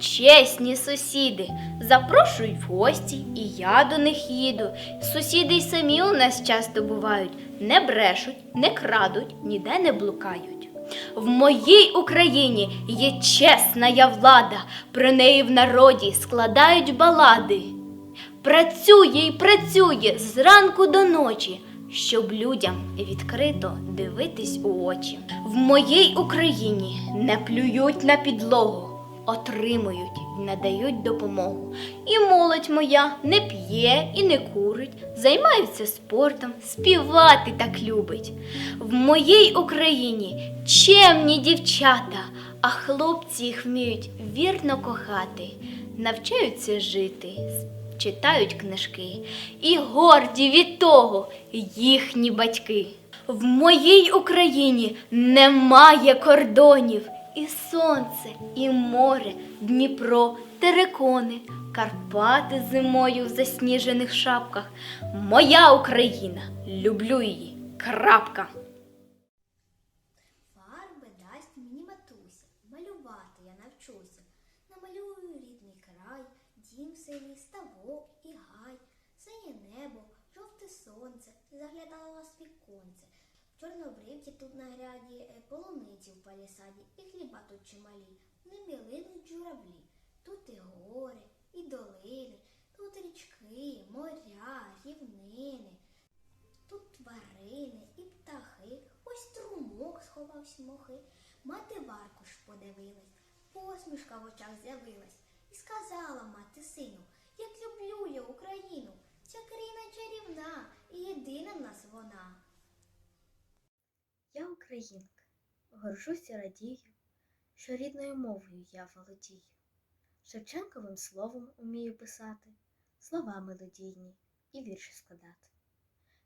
чесні сусіди запрошують в гості, і я до них їду. Сусіди й самі у нас часто бувають, не брешуть, не крадуть, ніде не блукають. В моїй Україні є чесна я влада, про неї в народі складають балади. Працює й працює зранку до ночі, щоб людям відкрито дивитись у очі. В моїй Україні не плюють на підлогу, отримують надають допомогу. І молодь моя не п'є і не курить, займається спортом, співати так любить. В моїй Україні чемні дівчата, а хлопці їх вміють вірно кохати, навчаються жити, читають книжки і горді від того їхні батьки. В моїй Україні немає кордонів, і сонце, і море, Дніпро, терекони, Карпати зимою в засніжених шапках. Моя Україна, люблю її. Крапка. Фарби дасть мені матуся, малювати я навчуся. Намалюю рідний край, дім селі, ставок і гай, синє небо, жовте сонце, заглядало вас віконце. Чорнобривці тут на гряді, е, полуниці в палісаді, і хліба тут чималі, не білинуть журавлі. Тут і гори, і долини, тут річки, моря, рівнини. Тут тварини і птахи, ось струмок сховався мохи. Мати в аркуш подивилась, посмішка в очах з'явилась. І сказала мати сину, як люблю я Україну, ця країна чарівна і єдина в нас вона. Я українка, горжуся радію, що рідною мовою я володію. Шевченковим словом умію писати, слова мелодійні і вірші складати.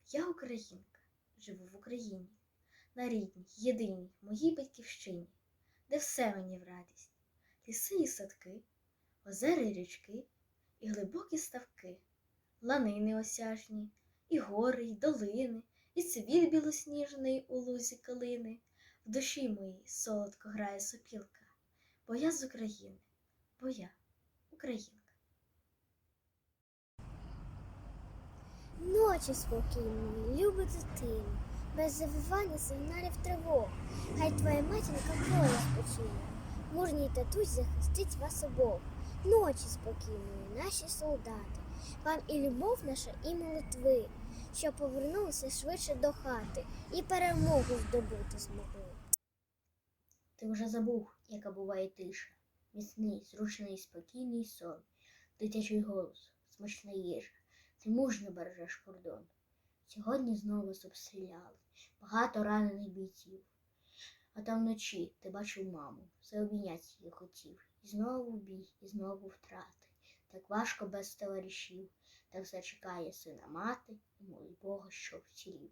Я українка, живу в Україні, на рідній, єдиній моїй батьківщині, де все мені в радість, ліси і садки, озера і річки, і глибокі ставки, лани неосяжні, і гори, і долини, і цвіт білосніжний у лузі калини. В душі моїй солодко грає сопілка, бо я з України, бо я українка. Ночі спокійні, любить дитину, без завивання сигналів тривог. Хай твоя матінка поле спочине, мужній татусь захистить вас обох. Ночі спокійної, наші солдати, вам і любов наша, і молитви, що повернулися швидше до хати і перемогу здобути змогли. Ти вже забув, яка буває тиша, міцний, зручний, спокійний сон, дитячий голос, смачна їжа, ти мужньо бережеш кордон. Сьогодні знову обстріляли, багато ранених бійців. А там вночі ти бачив маму, все обійняти її хотів. І знову бій, і знову втрати. Так важко без товаришів, так зачекає сина мати і молить Бога, що вцілів.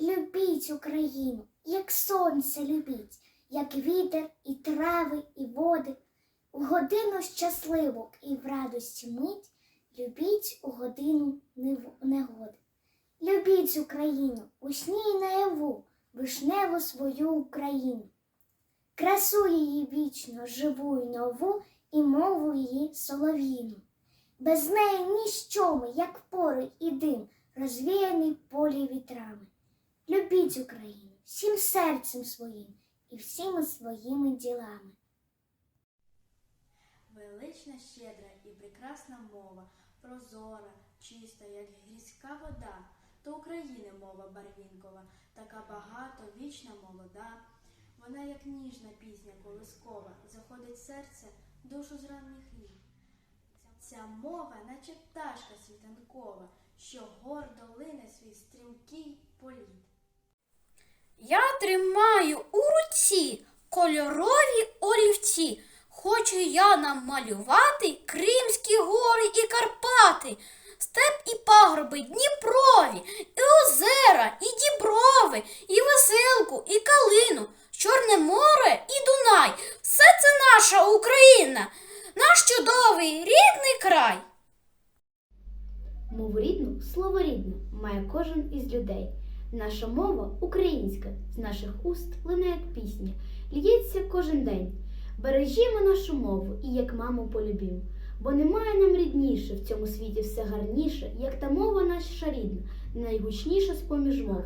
Любіть Україну, як сонце любіть, як вітер, і трави, і води. У годину щасливок і в радості мить любіть у годину негоди. Любіть Україну, у сні й наяву, вишневу свою Україну. Красу її вічно, живу й нову, і мову її солов'їну. Без неї ніщо ми, як порой і дим, розвіяний полі вітрами. Любіть Україну всім серцем своїм і всіми своїми ділами. Велична, щедра і прекрасна мова, прозора, чиста, як грізька вода, то України мова барвінкова, така багато, вічна, молода. Вона, як ніжна пісня колискова, заходить серце, душу з ранніх літ. Ця мова, наче пташка світанкова, що гордо лине свій стрімкий політ. Я тримаю у руці кольорові олівці, хочу я намалювати Кримські гори і Карпати, степ і пагорби Дніпрові, і озера, і діброви, і веселку, і калину, Чорне море і Дунай. Все це наша Україна, наш чудовий рідний край. Мову рідну, слово рідне має кожен із людей. Наша мова українська, з наших уст лине як пісня, лється кожен день. Бережімо нашу мову і як маму полюбім, бо немає нам рідніше в цьому світі все гарніше, як та мова наша рідна, найгучніша з-поміж мов.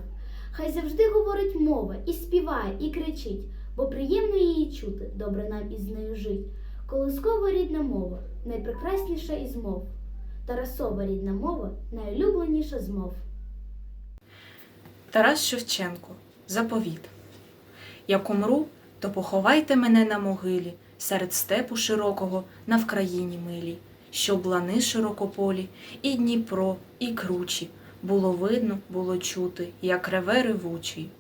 Хай завжди говорить мова і співає, і кричить, бо приємно її чути, добре нам із нею жить. Колискова рідна мова, найпрекрасніша із мов. Тарасова рідна мова найулюбленіша з мов. Тарас Шевченко. Заповіт. Як умру, то поховайте мене на могилі серед степу широкого на Вкраїні милій, щоб лани широкополі, і Дніпро, і кручі. Було видно, було чути, як реве ревучий,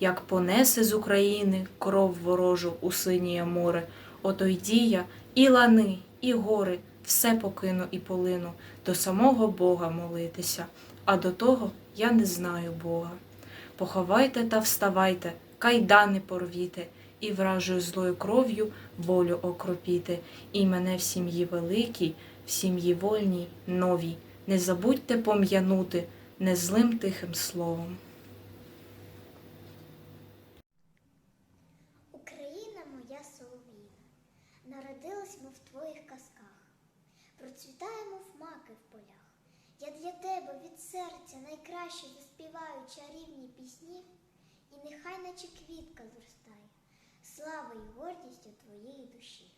як понесе з України кров ворожу у синіє море, ото йді я і лани, і гори, все покину і полину, до самого Бога молитися, а до того я не знаю Бога. Поховайте та вставайте, кайдани порвіте, і вражою злою кров'ю волю окропіте, і мене в сім'ї великій, в сім'ї вольній, новій. Не забудьте пом'янути незлим тихим словом. Україна моя солов'їна, народилась ми в твоїх казках, процвітаємо в маки в полях. Я для тебе від серця найкраще заспіваю чарівні пісні, і нехай наче квітка зростає, слава й гордістю твоєї душі.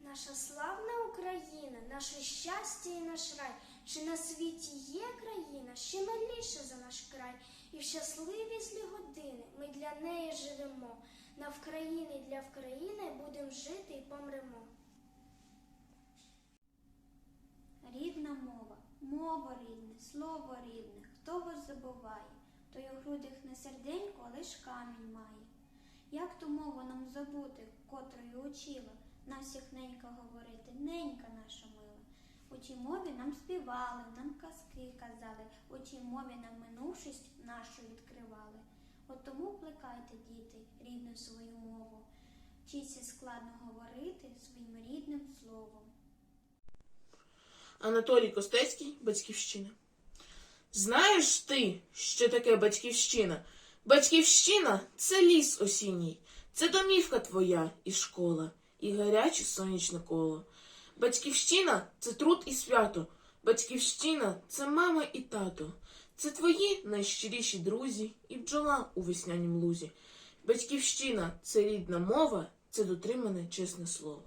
Наша славна Україна, наше щастя і наш рай. Чи на світі є країна, ще миліша за наш край, і в щасливі злі години ми для неї живемо. На Вкраїни для Вкраїни будемо жити і помремо. Рідна мова, мова рідне, слово рідне, хто вас забуває, той у грудях не серденько, лиш камінь має. Як ту мову нам забути, котрою учила, нам всіх ненька говорити, ненька наша мила. У тій мові нам співали, нам казки казали, у тій мові нам минувшість нашу відкривали. От тому плекайте, діти, рідну свою мову. Вчіться складно говорити своїм рідним словом. Анатолій Костецький, Батьківщина. Знаєш ти, що таке батьківщина? Батьківщина це ліс осінній, це домівка твоя і школа, і гаряче сонячне коло. Батьківщина це труд і свято. Батьківщина це мама і тато. Це твої найщиріші друзі і бджола у веснянім лузі. Батьківщина це рідна мова, це дотримане чесне слово.